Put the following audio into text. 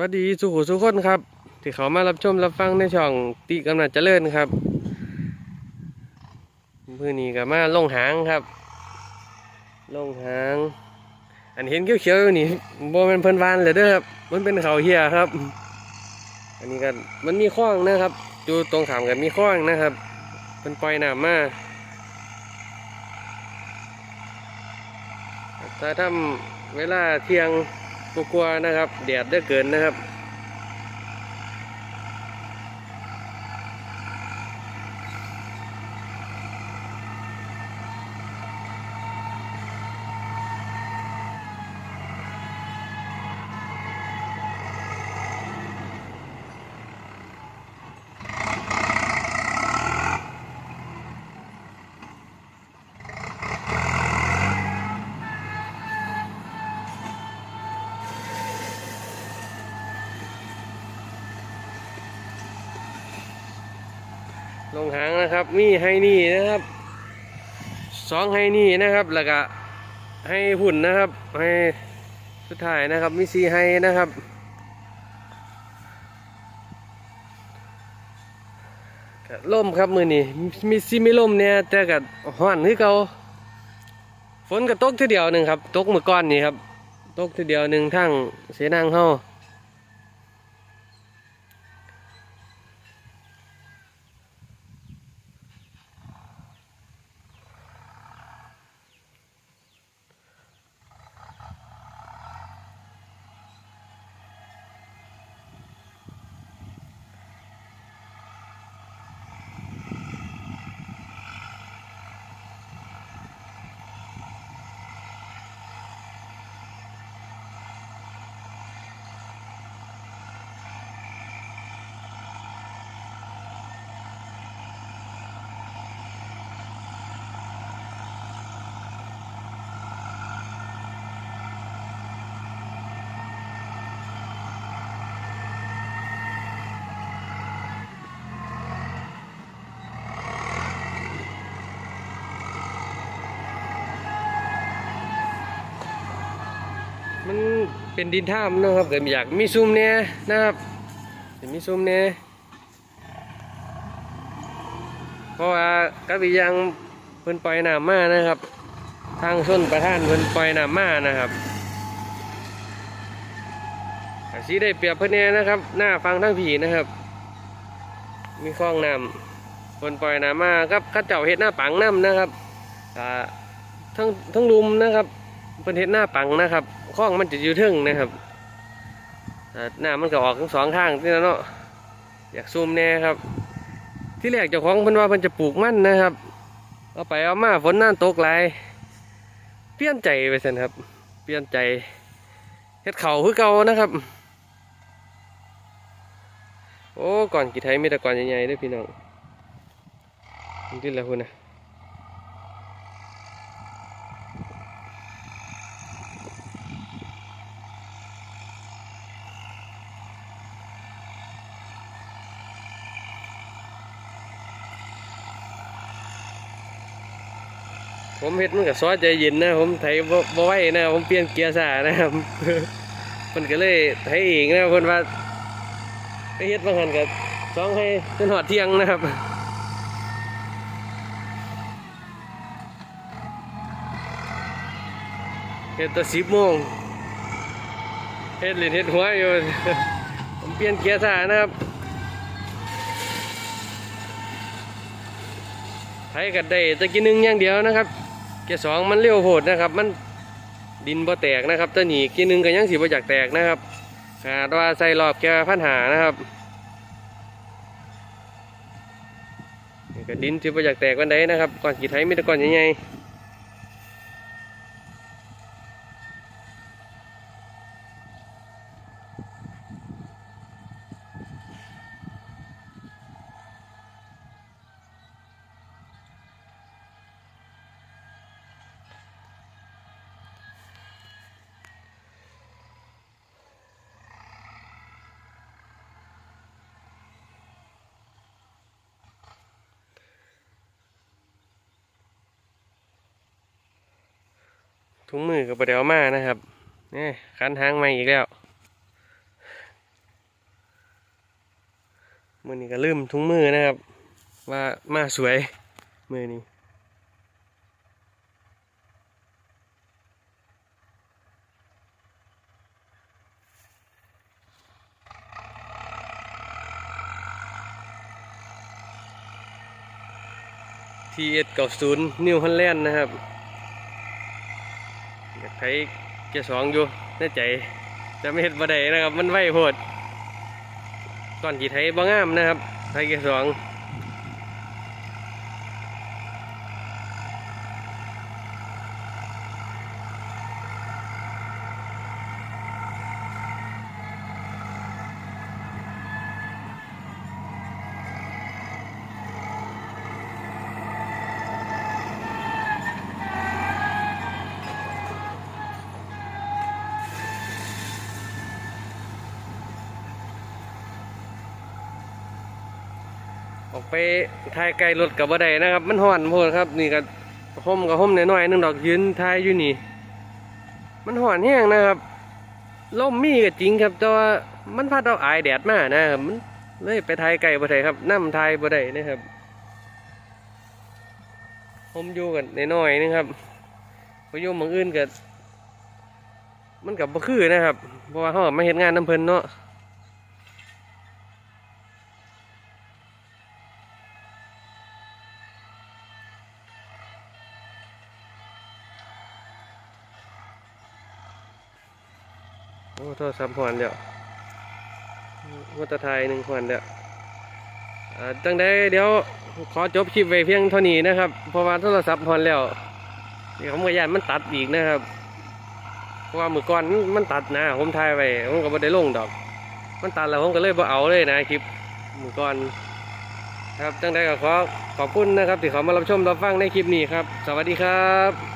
วัสดีสุขุสุขคนครับ ที่เขามารับชมรับฟังในช่องตีกำนัดเจริญครับมือนี้ก็มาลงหางครับ ลงหาง อันเห็นเขียวๆอยู่นี่บ่เป็นเพิ่นวานเลยเด้อครับ มันเป็นเขาเหียครับ อันนี้ก็มันมีข้องนะครับอยู่ตรงขามกันมีข้องนะครับเป็นปล่อยน้ำมาถ้าทำเวลาเที่ยง กลัวๆนะครับแดดได้เกินนะครับ ลงหางนะครับ มีไฮนี่นะครับสองไฮนี่นะครับแล้วก็ให้หุ่นนะครับให้สุดท้ายนะครับ มีสีไฮนะครับล่มครับมือนี้มีซีไมีล่มเนี่ยแต่กับห้อนคือเก่าฝนก็ตกทีเดียวหนึ่งครับ ตกเมื่อก้อนนี้ครับ ตกทีเดียวหนึ่งทั้งเสนางเฮา มันเป็นดินท่ามนะครับเกิดอยากมีซุ้มเนี่ยนะครับเดี๋ยวมีซุ้มเนี่ยเพราะว่ากับอีย่างเพิ่นปล่อยน้ำมานะครับ ทางชนประท่านเพิ่นปล่อยน้ำมานะครับอาสีได้เปรียบเพิ่นเนี่ยนะครับ หน้าฟังทั้งผีนะครับ มีคลองน้ำเพิ่นปล่อยน้ำมาครับข้าเจ้าเฮ็ดหน้าปังน้ำนะครับทั้งทั้งลุมนะครับ เป็นเห็ดหน้าปังนะครับคล้องมันจะอยู่เทึ่งนะครับหน้ามันก็ออกทั้งสองข้างที่นั่นเนาะอยากซูมแน่ครับ ที่แรกเจ้าของเพิ่นว่าเพิ่นจะปลูกมั่นนะครับ เอาไปเอามาฝนนั่นตกหลเปลี่ยนใจไปสินครับ เปลี่ยนใจเฮ็ดเข่าคือเก่านะครับ โอ้ก่อนกี่ไทยมีแต่ก่อนใหญ่ๆด้วยพี่น้องนี่ที่ละคุณนะ ผมเฮ็ดมันกับซอสใจเย็นนะผมไถบ่บ่ไหวนะผมเปลี่ยนเกียร์ซานะครับเพิ่นก็เลยไถเองนะเพิ่นว่าไปเฮ็ดบางหันกับสองให้จนหอดเที่ยงนะครับเฮ็ดตั้สิบโมงเฮ็ดเล่นเฮ็ดหัวอยู่ผมเปลี่ยนเกียร์ซานะครับไถกันได้ตะกี้หนึงอย่างเดียวนะครับ เกียร์สองมันเร็วโหดนะครับ มันดินบ่แตกนะครับตะหนีกีหนึงก็ยังสีบ่อยากแตกนะครับขาดว่าใส่รอบแกพันหานะครับนี่ก็ดินสีบ่อยากแตกวันใดนะครับก่อนกีดไทยมีตะก่อนใหญ่ๆ ถุงมือกับประเดี๋ยวมานะครับนี่คันหางใหม่อีกแล้วมือนี้ก็ลืมถุงมือนะครับ ว่ามาสวยมือนี้ทีเอสเก้าศูนย์นิวฮอลแลนด์นะครับ อยากใช้เกียร์สองอยู่แนใจจะไม่เห็นบ่ได้นะครับ มันไวโหดก่อนที่ไทยบ่งามนะครับ ไทยเกียร์สอง ออกไปทายไกลรถกับบ่ได้นะครับ มันห่อนโพดครับ นี่ก็ห่มกับห่มน้อยๆหนึงดอกยืนทายอยู่นี่ มันห่อนแห้งนะครับลมมีก็จริงครับแต่ว่ามันพัดเอาอายแดดมานะครับมันเลยไปทายไกลบ่ได้ครับน้ำทายบ่ได้นะครับห่มอยู่กันน้อยๆนึงครับพยู่หมองอื่นก็มันกับบ่คือนะครับเพราะว่าเขามาเห็นงานน้ำเพลินเนาะ อ้โทษสามพรเดียววัตไทยหนึ่งพรเดียวตั้งแต่เดี๋ยวขอจบคลิปไว้เพียงเท่านี้นะครับ เพราะว่าโทรศัพท์พรแล้วเดี๋ยวผมก็ยานมันตัดอีกนะครับ เพราะว่ามือก่อนมันตัดนะผมถ่ายไว้ผมก็ไม่ได้ลงดอก มันตัดแล้วผมก็เลยบ่เอาเลยนะคลิปมือก่อนครับตั้งแต่ก็ขอขอบคุณนะครับที่เขามารับชมรับฟังในคลิปนี้ครับ สวัสดีครับ